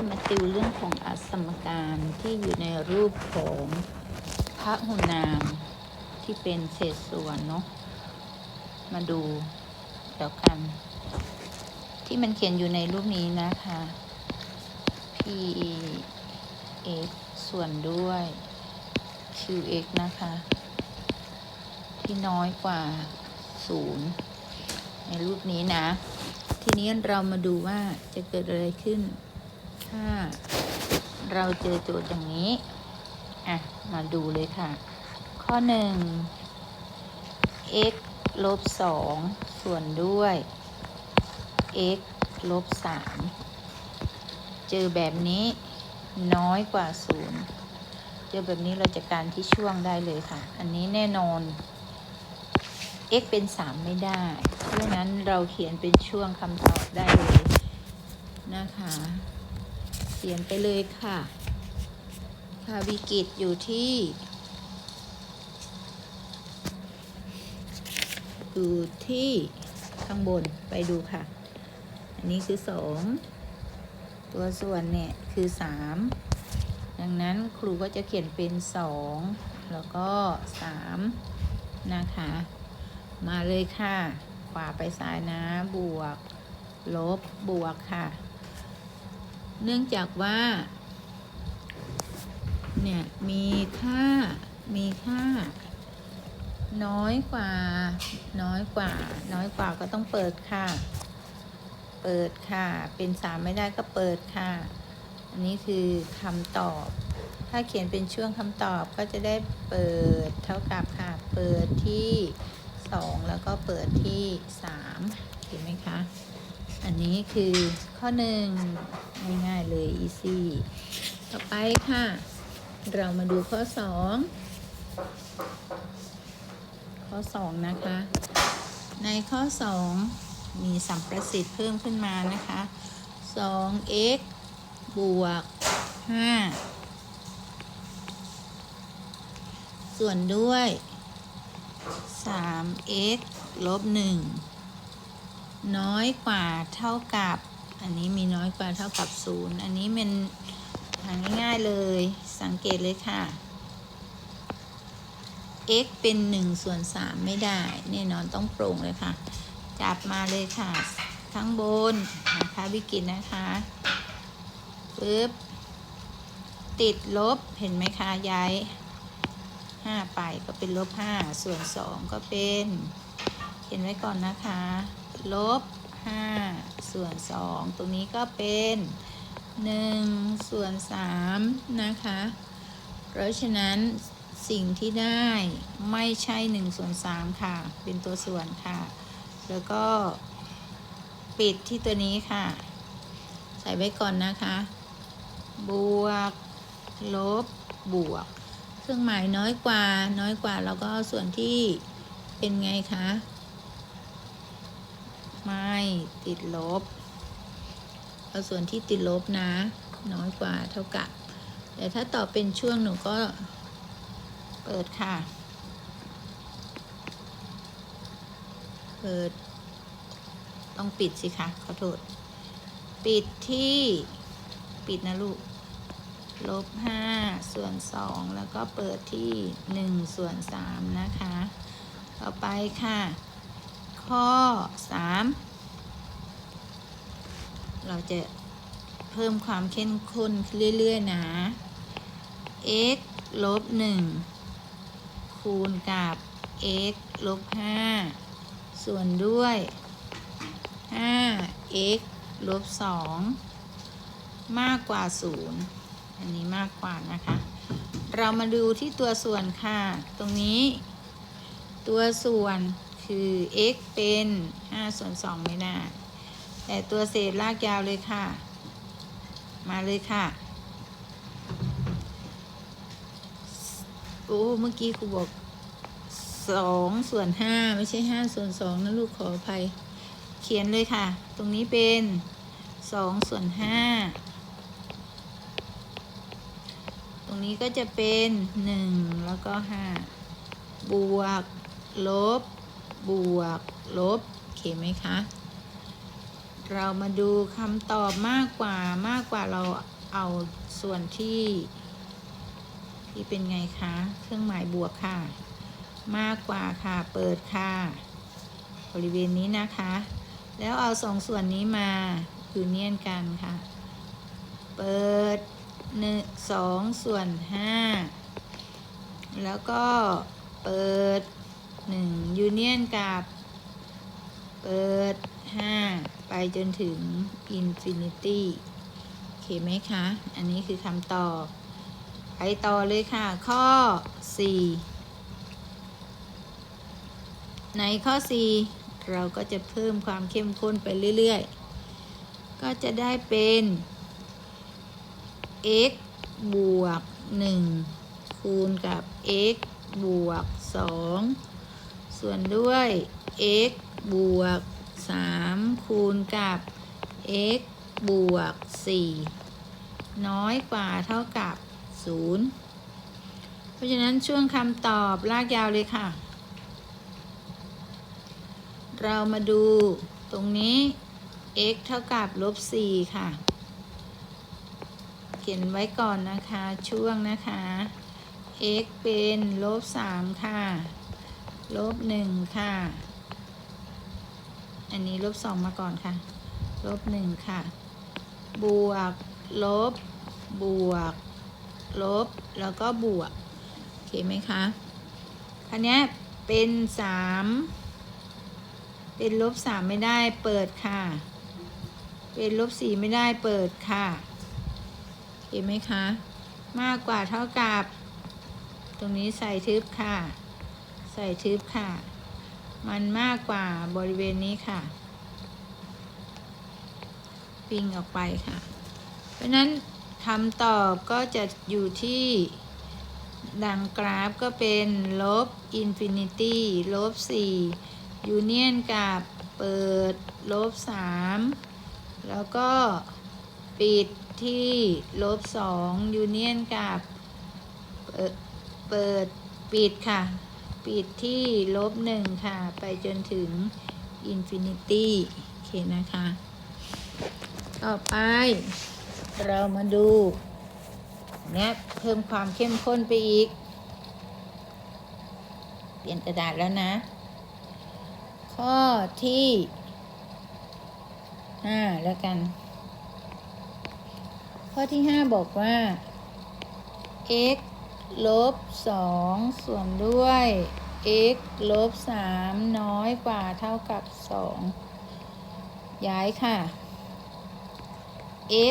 จะมาติวเรื่องของอสมการที่อยู่ในรูปของพระหุนามที่เป็นเศษส่วนเนาะมาดูเดี๋ยวกัน ที่มันเขียนอยู่ในรูปนี้นะคะ p x ส่วนด้วย q x นะคะ ที่น้อยกว่า 0 ในรูปนี้นะ ทีนี้เรามาดูว่าจะเกิดอะไรขึ้น ถ้าเราเจอโจทย์อย่างนี้ อะ มาดูเลยค่ะ ข้อ1 x ลบ2ส่วนด้วย x ลบ3เจอแบบนี้น้อยกว่า0เจอแบบนี้เราจะการที่ช่วงได้เลยค่ะ อันนี้แน่นอน x เป็น 3 ไม่ได้ เพราะฉะนั้นเราเขียนเป็นช่วงคำตอบได้เลยนะคะ เขียนไปเลยค่ะ ค่ะวิกฤตอยู่ที่ อยู่ที่ข้างบนไปดูค่ะ อันนี้คือ2ตัวส่วนเนี่ยคือ3ดังนั้นครูก็จะเขียนเป็น2แล้วก็3นะคะ มาเลยค่ะ ขวาไปซ้ายนะ บวก ลบ บวกค่ะ เนื่องจากว่า เนี่ย มีค่า มีค่า น้อยกว่า น้อยกว่า น้อยกว่าก็ต้องเปิดค่ะ เปิดค่ะ เป็นสามไม่ได้ก็เปิดค่ะ อันนี้คือคำตอบ ถ้าเขียนเป็นช่วงคำตอบก็จะได้เปิดเท่ากับค่ะ เปิดที่ 2 แล้วก็เปิดที่ 3 เห็นไหมคะ อันนี้คือข้อหนึ่งง่ายๆเลย easy ต่อไปค่ะ เรามาดูข้อ2ข้อ2นะคะ ในข้อ2มีสัมประสิทธิ์เพิ่มขึ้นมานะคะ 2x บวก5ส่วนด้วย 3x ลบ1 น้อยกว่าเท่ากับ อันนี้มีน้อยกว่าเท่ากับ0อันนี้มันหาง่ายๆเลยสังเกตเลยค่ะ x เป็น1ส่วน3ไม่ได้แน่นอนต้องโปร่งเลยค่ะ จับมาเลยค่ะข้งบนนะคะวิกฤตนะคะปึ๊บติดลบเห็นไหมคะย้าย 5 ไปก็เป็นลบ 5 ส่วน 2 ก็เป็น เขียนไว้ก่อนนะคะ ลบ5ส่วน2ตรงนี้ก็เป็น1ส่วน3นะคะ เพราะฉะนั้นสิ่งที่ได้ไม่ใช่1ส่วน3ค่ะ เป็นตัวส่วนค่ะ แล้วก็ปิดที่ตัวนี้ค่ะ ใส่ไว้ก่อนนะคะ บวก ลบบวก เครื่องหมายน้อยกว่าน้อยกว่าเราก็เอาส่วนที่เป็นไงคะ ไม่ติดลบ เอาส่วนที่ติดลบนะ น้อยกว่าเท่ากับแต่ถ้าตอบเป็นช่วงหนูก็เปิดค่ะ เปิด ต้องปิดสิคะขอโทษ ปิดที่ปิดนะลูก ลบห้าส่วนสองแล้วก็เปิดที่หนึ่งส่วนสามนะคะ ต่อไปค่ะ ข้อสามเราจะเพิ่มความเข้มข้นเรื่อย ๆ นะ x ลบหนึ่งคูณกับ x ลบห้าส่วนด้วย 5x ลบ 2 มากกว่า 0 อันนี้มากกว่านะคะ เรามาดูที่ตัวส่วนค่ะ ตรงนี้ ตัวส่วน คือ x เป็น 5 ส่วน2ไม่ได้แต่ตัวเศษลากยาวเลยค่ะ มาเลยค่ะ โอ้ เมื่อกี้ครูบอก2ส่วน5ไม่ใช่ 5 ส่วน2นะลูกขออภัย เขียนเลยค่ะ ตรงนี้เป็นสองส่วนห้าตรงนี้ก็จะเป็นหนึ่งแล้วก็ห้าบวก ลบ บวก ลบโอเคไหมคะ เรามาดูคำตอบมากกว่ามากกว่าเราเอาส่วนที่ที่เป็นไงคะ เครื่องหมายบวกค่ะ มากกว่าค่ะ เปิดค่ะ บริเวณนี้นะคะ แล้วเอาสองส่วนนี้มายูเนียนกันค่ะ เปิดหนึ่งสองส่วนห้าแล้วก็เปิด หนึ่งยูเนียนกับเปิดห้าไปจนถึงอินฟินิตี้โอเคไหมคะ อันนี้คือคำตอบ ไปต่อเลยค่ะ ข้อ 4 ในข้อ 4 เราก็จะเพิ่มความเข้มข้นไปเรื่อยๆ ก็จะได้เป็น x บวก 1 คูณกับ x บวก 2 ส่วนด้วย x บวก 3 คูณกับ x บวก 4 น้อยกว่าเท่ากับ 0 เพราะฉะนั้นช่วงคำตอบลากยาวเลยค่ะ เรามาดูตรงนี้ x เท่ากับลบ 4 ค่ะ เขียนไว้ก่อนนะคะช่วงนะคะ x เป็นลบ 3 ค่ะ ลบ1ค่ะ อันนี้ลบ2มาก่อนค่ะ ลบ1ค่ะ บวก ลบ บวก ลบ แล้วก็บวก โอเคไหมคะคันนี้เป็นสามเป็นลบสามไม่ได้เปิดค่ะ เป็นลบสี่ไม่ได้เปิดค่ะโอเคไหมคะ มากกว่าเท่ากับ ตรงนี้ใส่ทึบค่ะ ส่ทึบค่ะ มันมากกว่าบริเวณนี้ค่ะ ปิงออกไปค่ะ เพราะนั้นคำตอบก็จะอยู่ที่ดังกราฟก็เป็นลบอินฟินิตี้ลบ4ยูเนียนกับเปิดลบ3แล้วก็ปิดที่ลบ2ยูเนียนกับเปิดปิดค่ะ ปิดที่ลบ1ค่ะ ไปจนถึงอินฟินิตี้โอเคนะคะ ต่อไป เรามาดูเนี่ยเพิ่มความเข้มข้นไปอีก เปลี่ยนกระดาษแล้วนะ ข้อที่ห้าแล้วกัน ข้อที่ห้าบอกว่า x ลบสองส่วนด้วย x ลบสามน้อยกว่าเท่ากับสองย้ายค่ะ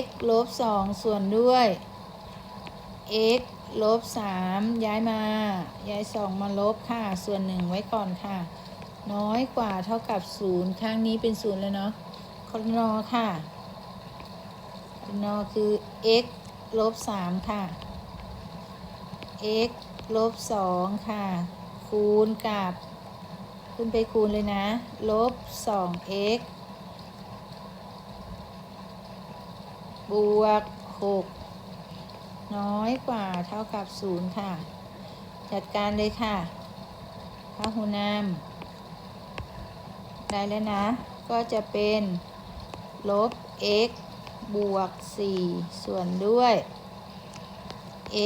x ลบสองส่วนด้วย x ลบสามย้ายมา ย้ายสองมาลบค่ะ ส่วนหนึ่งไว้ก่อนค่ะ น้อยกว่าเท่ากับศูนย์ข้างนี้เป็นศูนย์แล้วเนาะคอนอค่ะคอนอคือ x ลบสามค่ะ x ลบสองค่ะ คูณกับขึ้นไปคูณเลยนะ ลบสอง x บวก6น้อยกว่าเท่ากับ0ค่ะ จัดการเลยค่ะพหุนามได้แล้วนะ ก็จะเป็นลบ x บวก 4 ส่วนด้วย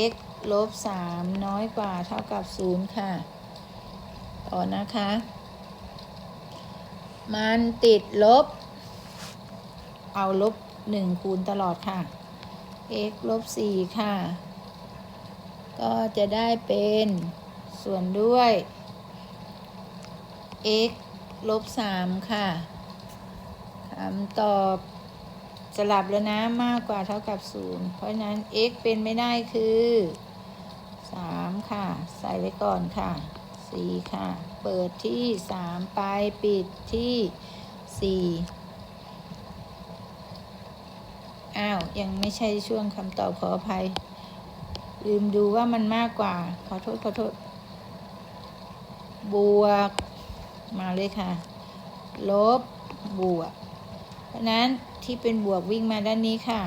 x ลบ3น้อยกว่าเท่ากับ0ค่ะ ต่อนะคะ มันติดลบ เอาลบ1คูณตลอดค่ะ x ลบ4ค่ะ ก็จะได้เป็นส่วนด้วย x ลบ3ค่ะคำตอบสลับแล้วนะมากกว่าเท่ากับ 0 เพราะนั้น x เป็นไม่ได้คือ ค่ะ ใส่ไว้ก่อนค่ะ4ค่ะ เปิดที่3ไปปิดที่4อ้าว ยังไม่ใช่ช่วงคำตอบขออภัย ลืมดูว่ามันมากกว่า ขอโทษ ขอโทษ บวก มาเลยค่ะ ลบบวก เพราะนั้นที่เป็นบวกวิ่งมาด้านนี้ค่ะ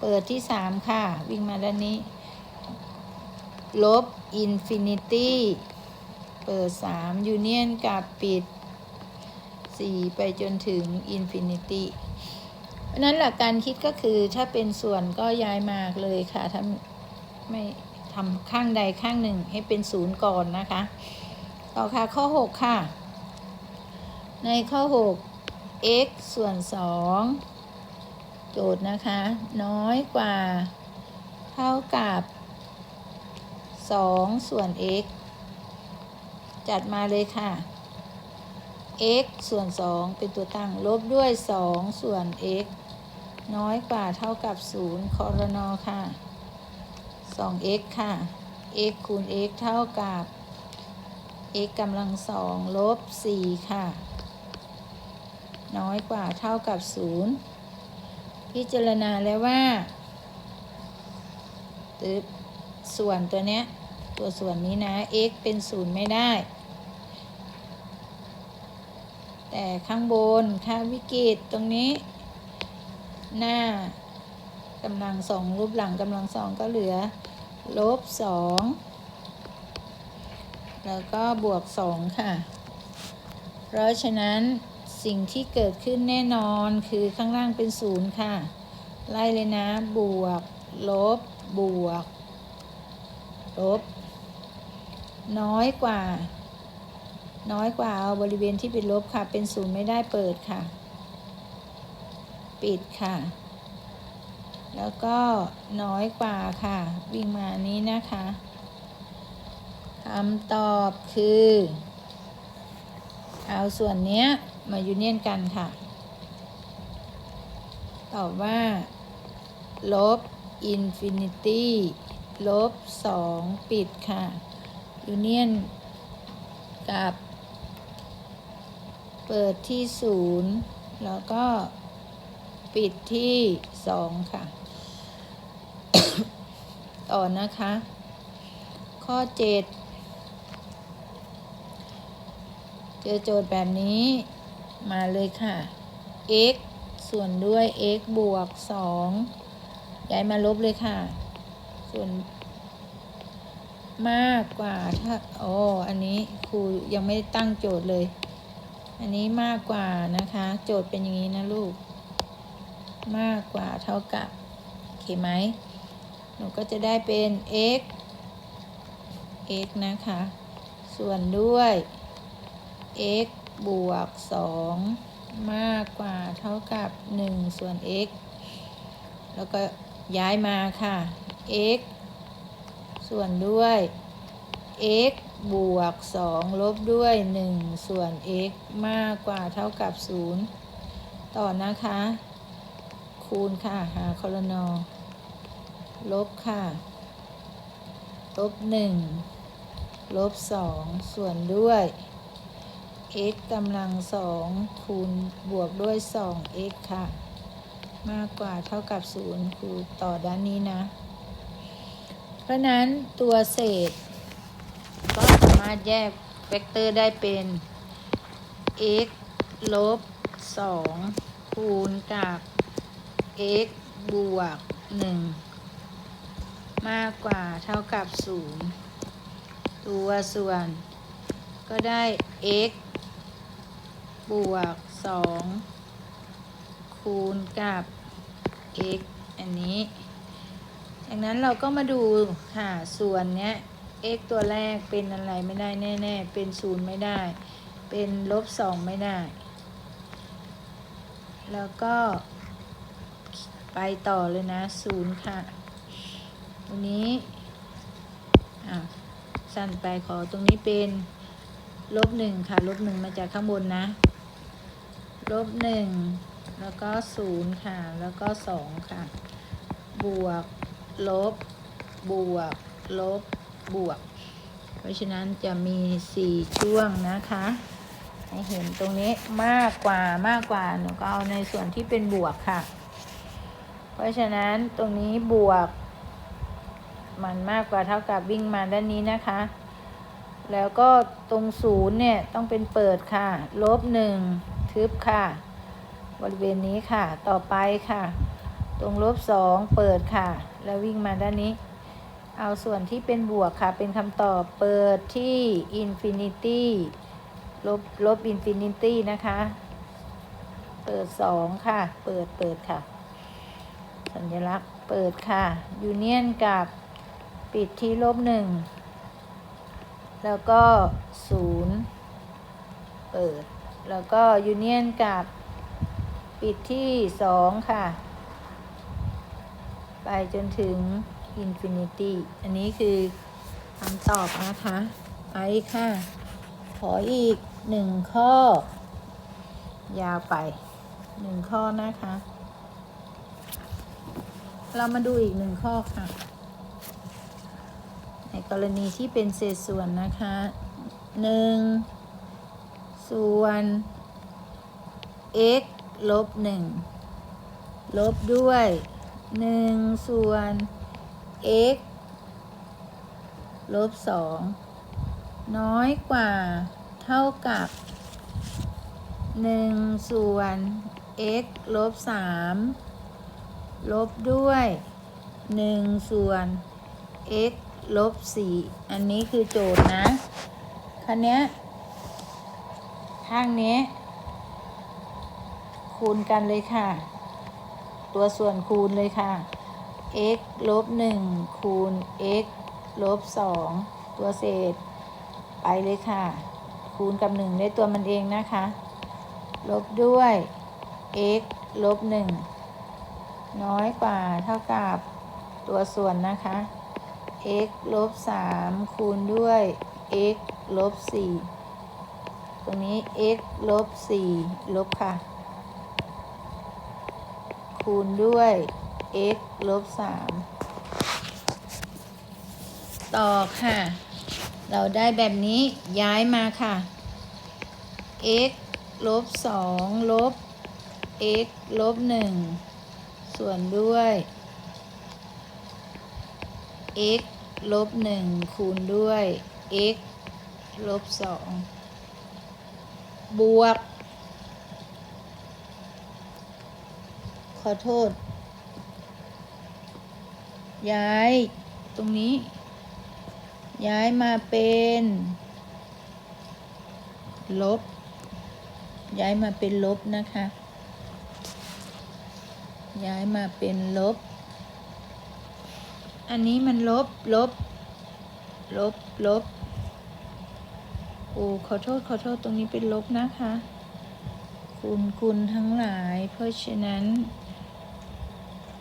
เปิดที่สามค่ะ วิ่งมาด้านนี้ ลบอินฟินิตี้เปิดสามยูเนียนกับปิดสี่ไปจนถึงอินฟินิตี้เพราะนั้นหลักการคิดก็คือถ้าเป็นส่วนก็ย้ายมาเลยค่ะถ้าไม่ทำข้างใดข้างหนึ่งให้เป็นศูนย์ก่อนนะคะ ต่อค่ะข้อ 6 ค่ะ ในข้อ 6 x ส่วน 2 โจทย์นะคะ น้อยกว่าเท่ากับ 2 ส่วน x จัดมาเลยค่ะ x ส่วน 2 เป็นตัวตั้ง ลบด้วย 2 ส่วน x น้อยกว่าเท่ากับ 0 คอรนอค่ะ 2x ค่ะ x คูณ x เท่ากับ x กำลังสองลบ 4 ค่ะ น้อยกว่าเท่ากับ 0 พิจารณาแล้วว่าตึบ ส่วนตัวเนี้ยตัวส่วนนี้นะ x เป็น0ไม่ได้ แต่ข้างบนค่าวิกฤตตรงนี้ หน้ากำลังสองรูปหลังกำลังสองก็เหลือลบสองแล้วก็บวกสองค่ะ เพราะฉะนั้นสิ่งที่เกิดขึ้นแน่นอนคือข้างล่างเป็นศูนย์ค่ะ ไล่เลยนะ บวก ลบ บวก ลบ น้อยกว่า น้อยกว่าเอาบริเวณที่เป็นลบค่ะ เป็นศูนย์ไม่ได้เปิดค่ะ ปิดค่ะ แล้วก็น้อยกว่าค่ะ วิ่งมานี้นะคะคำตอบคือ เอาส่วนเนี้ยมายูเนียนกันค่ะ ตอบว่า ลบอินฟินิตี้ ลบสองปิดค่ะยูเนียนกับ เปิดที่ศูนย์แล้วก็ปิดที่สองค่ะ ต่อนะคะ ข้อเจ็ดเจอโจทย์แบบนี้มาเลยค่ะ x ส่วนด้วย x บวก 2 ย้ายมาลบเลยค่ะ ส่วนมากกว่าถ้าโอ้อันนี้ครูยังไม่ได้ตั้งโจทย์เลย อันนี้มากกว่านะคะ โจทย์เป็นอย่างนี้นะลูก มากกว่าเท่ากับโอเคไหมหนูก็จะได้เป็น x x นะคะ ส่วนด้วย x บวก 2 มากกว่าเท่ากับ 1 ส่วน x แล้วก็ย้ายมาค่ะ x ส่วนด้วย x บวก 2 ลบด้วย 1 ส่วน x มากกว่าเท่ากับ 0 ต่อนะคะ คูณค่ะ หาคอรนอลบค่ะ ลบ 1 ลบ 2 ส่วนด้วย x กำลังสองคูณบวกด้วย 2x ค่ะ มากกว่าเท่ากับ 0คือต่อด้านนี้นะ เพราะนั้นตัวเศษ ก็สามารถแยกเวกเตอร์ได้เป็น x ลบ 2 คูณกับ x บวก 1 มากกว่าเท่ากับ 0 ตัวส่วน ก็ได้ x บวก 2 คูณกับ x อันนี้ จากนั้นเราก็มาดูค่ะส่วนเนี้ย x ตัวแรกเป็นอะไรไม่ได้แน่ ๆ เป็นศูนย์ไม่ได้ เป็นลบสองไม่ได้ แล้วก็ไปต่อเลยนะศูนย์ค่ะตรงนี้อะสั้นไปขอตรงนี้เป็นลบหนึ่งค่ะ ลบหนึ่งมาจากข้างบนนะ ลบหนึ่งแล้วก็ศูนย์ค่ะ แล้วก็สองค่ะ บวก ลบบวก ลบบวก เพราะฉะนั้นจะมีสี่ช่วงนะคะให้เห็นตรงนี้มากกว่ามากกว่าหนูก็เอาในส่วนที่เป็นบวกค่ะ เพราะฉะนั้นตรงนี้บวก มันมากกว่าเท่ากับวิ่งมาด้านนี้นะคะ แล้วก็ตรงศูนย์เนี่ยต้องเป็นเปิดค่ะ ลบหนึ่งทึบค่ะ บริเวณนี้ค่ะ ต่อไปค่ะ ตรงลบสองเปิดค่ะ แล้ววิ่งมาด้านนี้ เอาส่วนที่เป็นบวกค่ะ เป็นคำตอบเปิดที่อินฟินิตี้ลบลบอินฟินิตี้นะคะ เปิดสองค่ะ เปิดเปิดค่ะ สัญลักษณ์เปิดค่ะยูเนียนกับปิดที่ลบหนึ่งแล้วก็ศูนย์เปิด แล้วก็ยูเนียนกับปิดที่สองค่ะ ไปจนถึงอินฟินิตี้ อันนี้คือคำตอบนะคะไปค่ะ ขออีกหนึ่งข้อ ยาวไปหนึ่งข้อนะคะ เรามาดูอีกหนึ่งข้อค่ะ ในกรณีที่เป็นเศษส่วนนะคะหนึ่งส่วน x ลบหนึ่งลบด้วย หนึ่งส่วน x ลบสองน้อยกว่าเท่ากับหนึ่งส่วน x ลบสามลบด้วยหนึ่งส่วน x ลบสี่อันนี้คือโจทย์นะคันนี้ข้างนี้ คูณกันเลยค่ะ ตัวส่วนคูณเลยค่ะ x ลบหนึ่งคูณ x ลบสองตัวเศษ ไปเลยค่ะ คูณกับหนึ่งได้ตัวมันเองนะคะ ลบด้วย x ลบหนึ่งน้อยกว่าเท่ากับตัวส่วนนะคะ x ลบสามคูณด้วย x ลบสี่ตรงนี้ x ลบสี่ลบค่ะ คูณด้วย x ลบสามต่อค่ะ เราได้แบบนี้ย้ายมาค่ะ x ลบสองลบ x ลบหนึ่งส่วนด้วย x ลบหนึ่งคูณด้วย x ลบสองบวก ขอโทษ ย้าย ตรงนี้ ย้ายมาเป็น ลบ ย้ายมาเป็นลบนะคะ ย้ายมาเป็นลบ อันนี้มันลบ ลบ ลบ ลบ โอ้ ขอโทษ ขอโทษ ตรงนี้เป็นลบนะคะคุณคุณทั้งหลาย เพราะฉะนั้น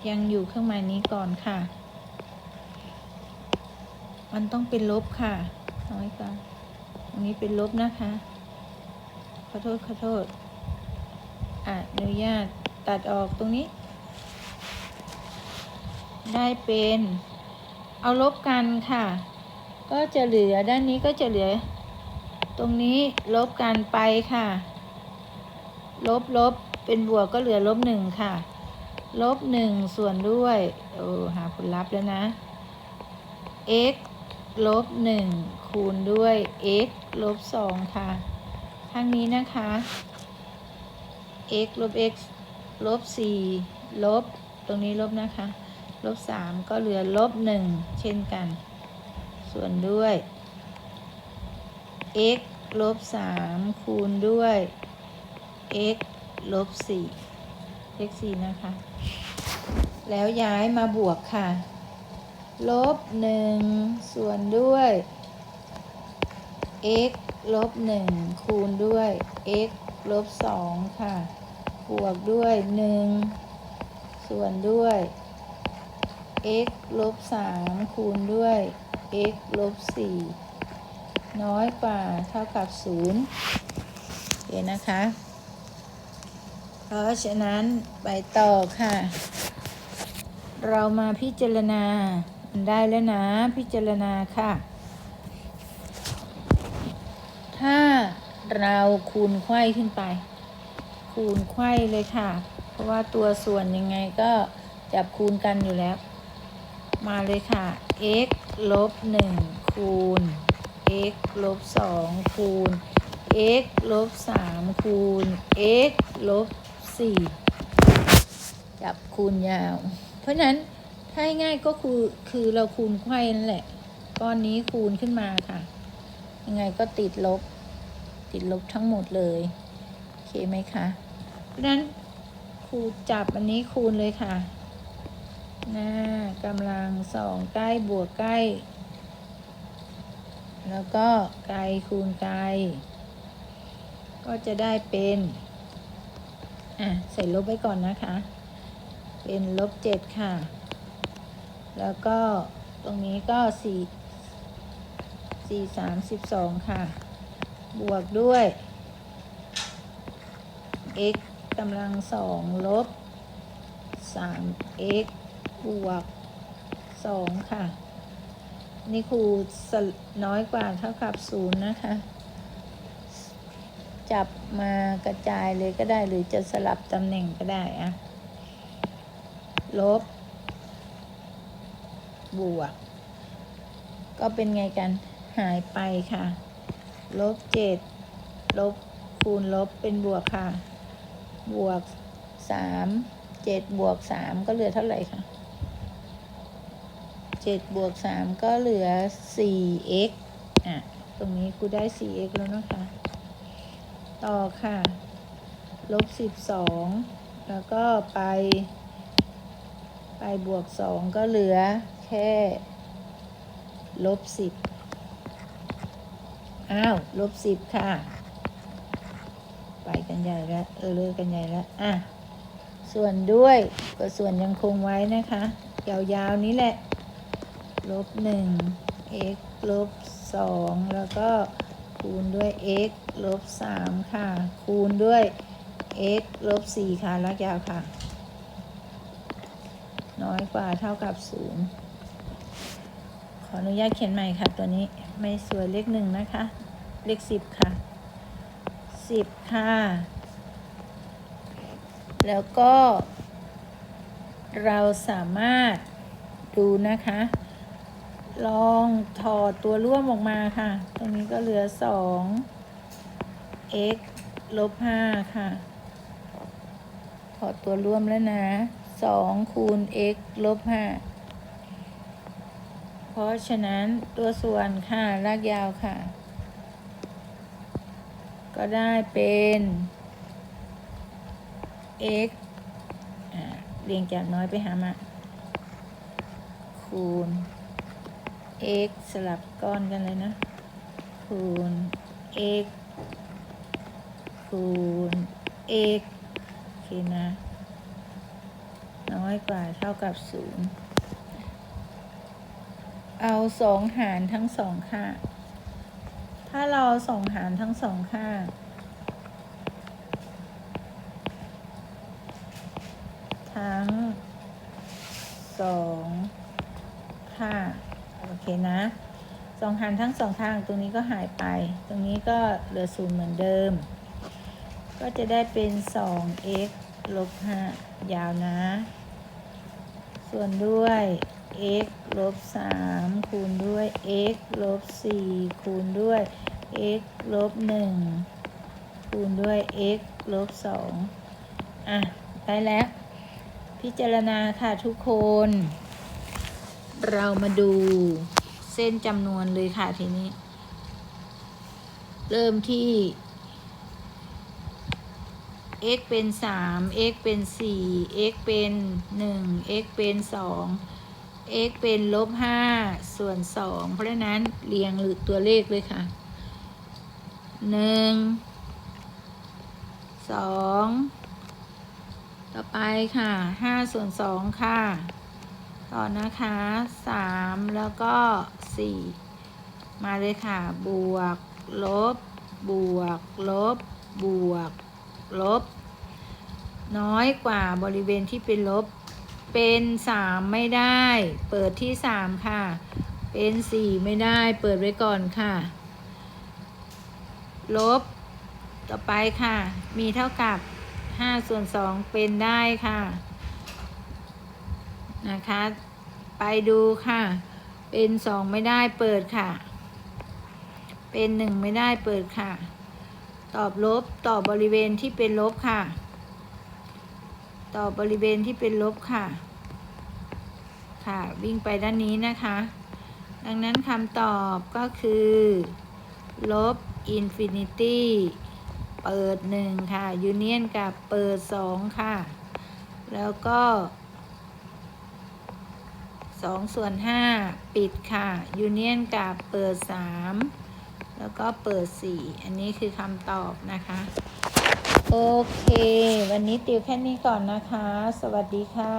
ยังอยู่เครื่องหมายนี้ก่อนค่ะ มันต้องเป็นลบค่ะน้อยกว่าตรงนี้เป็นลบนะคะ ขอโทษขอโทษอนุญาตตัดออกตรงนี้ ได้เป็น เอาลบกันค่ะ ก็จะเหลือด้านนี้ก็จะเหลือ ตรงนี้ลบกันไปค่ะ ลบลบเป็นบวกก็เหลือลบหนึ่งค่ะ ลบหนึ่งส่วนด้วยโอ้หาผลลัพธ์แล้วนะ x ลบหนึ่งคูณด้วย x ลบสองค่ะข้างนี้นะคะ x ลบ x ลบสี่ลบ ตรงนี้ลบนะคะ ลบสามก็เหลือลบหนึ่งเช่นกัน ส่วนด้วย x ลบสามคูณด้วย x ลบสี่ เลขสี่นะคะ แล้วย้ายมาบวกค่ะ ลบหนึ่งส่วนด้วย x ลบหนึ่งคูณด้วย x ลบสองค่ะ บวกด้วยหนึ่งส่วนด้วย x ลบสามคูณด้วย x ลบสี่น้อยกว่าเท่ากับศูนย์โอเคนะคะ เพราะฉะนั้นไปต่อค่ะ เรามาพิจารณามันได้แล้วนะ พิจารณาค่ะ ถ้าเราคูณไขว้ขึ้นไป คูณไขว้เลยค่ะ เพราะว่าตัวส่วนยังไงก็จับคูณกันอยู่แล้ว มาเลยค่ะ x ลบหนึ่งคูณ x ลบสองคูณ x ลบสามคูณ x ลบ สี่จับคูณยาว เพราะนั้นถ้าให้ง่ายก็คือคือเราคูณไขว้นั่นแหละ ก้อนนี้คูณขึ้นมาค่ะ ยังไงก็ติดลบ ติดลบทั้งหมดเลย โอเคไหมคะ เพราะฉะนั้นครูจับอันนี้คูณเลยค่ะ หน้ากำลังสองใกล้บวกใกล้ แล้วก็ไกลคูณไกลก็จะได้เป็น อะใส่ลบไว้ก่อนนะคะ เป็นลบเจ็ดค่ะ แล้วก็ตรงนี้ก็สี่สี่สามสิบสองค่ะ บวกด้วย x กำลังสองลบสาม x บวกสองค่ะ นี่ครูลน้อยกว่าเท่ากับศูนย์นะคะ จับมากระจายเลยก็ได้หรือจะสลับตำแหน่งก็ได้อะลบ บวก ก็เป็นไงกันหายไปค่ะ ลบเจ็ดลบคูณลบเป็นบวกค่ะ บวกสามเจ็ดบวกสามก็เหลือเท่าไหร่คะเจ็ดบวกสามก็เหลือสี่ x อะ ตรงนี้กูได้สี่ x แล้วนะคะ ต่อค่ะ ลบสิบสองแล้วก็ไป ไปบวกสองก็เหลือแค่ ลบสิบอ้าว ลบสิบค่ะ ไปกันใหญ่แล้ว เออเลยกันใหญ่แล้ว อะ ส่วนด้วยก็ส่วนยังคงไว้นะคะ ยาวๆนี้แหละ ลบหนึ่ง x ลบสองแล้วก็ คูณด้วย x ลบสามค่ะ คูณด้วย x ลบสี่ค่ะลักยาวค่ะ น้อยกว่าเท่ากับศูนย์ขออนุญาตเขียนใหม่ค่ะ ตัวนี้ไม่สวยเลขหนึ่งนะคะ เลขสิบค่ะสิบค่ะ แล้วก็ เราสามารถดูนะคะ ลองถอดตัวร่วมออกมาค่ะ ตรงนี้ก็เหลือสอง x ลบห้าค่ะ ถอดตัวร่วมแล้วนะสองคูณ x ลบห้าเพราะฉะนั้นตัวส่วนค่ะรากยาวค่ะ ก็ได้เป็น x เรียงจากน้อยไปหามา คูณ x สลับก้อนกันเลยนะ คูณ x คูณ x โอเคนะ น้อยกว่าเท่ากับศูนย์เอาสองหารทั้งสองข้างถ้าเราสองหารทั้งสองข้างทั้งสองข้าง เคนะสองหารทั้งสองข้างตรงนี้ก็หายไป ตรงนี้ก็เหลือศูนย์เหมือนเดิม ก็จะได้เป็น 2x ลบ5ยาวนะ ส่วนด้วย x ลบ3คูณด้วย x ลบ4คูณด้วย x ลบ1คูณด้วย x ลบ2อะ ได้แล้ว พิจารณาค่ะทุกคน เรามาดูเส้นจำนวนเลยค่ะทีนี้ เริ่มที่ x เป็น 3 x เป็น 4 x เป็น 1 x เป็น 2 x เป็นลบ 5 ส่วน 2 เพราะฉะนั้นเรียงหรือตัวเลขเลยค่ะ 1 2 ต่อไปค่ะ 5 ส่วน 2 ค่ะ ต่อนะคะ3แล้วก็4มาเลยค่ะ บวก ลบ บวก ลบ บวก ลบ น้อยกว่าบริเวณที่เป็นลบ เป็นสามไม่ได้ เปิดที่สามค่ะ เป็นสี่ไม่ได้ เปิดไว้ก่อนค่ะ ลบ ต่อไปค่ะ มีเท่ากับห้าส่วนสองเป็นได้ค่ะ นะคะ ไปดูค่ะ เป็นสองไม่ได้เปิดค่ะ เป็นหนึ่งไม่ได้เปิดค่ะ ตอบลบตอบบริเวณที่เป็นลบค่ะ ตอบบริเวณที่เป็นลบค่ะ ค่ะ วิ่งไปด้านนี้นะคะ ดังนั้นคำตอบก็คือ ลบอินฟินิตี้เปิดหนึ่งค่ะยูเนียนกับเปิดสองค่ะ แล้วก็ สองส่วนห้าปิดค่ะ ยูเนียนกับเปิดสามแล้วก็เปิดสี่อันนี้คือคำตอบนะคะ โอเค วันนี้ติวแค่นี้ก่อนนะคะ สวัสดีค่ะ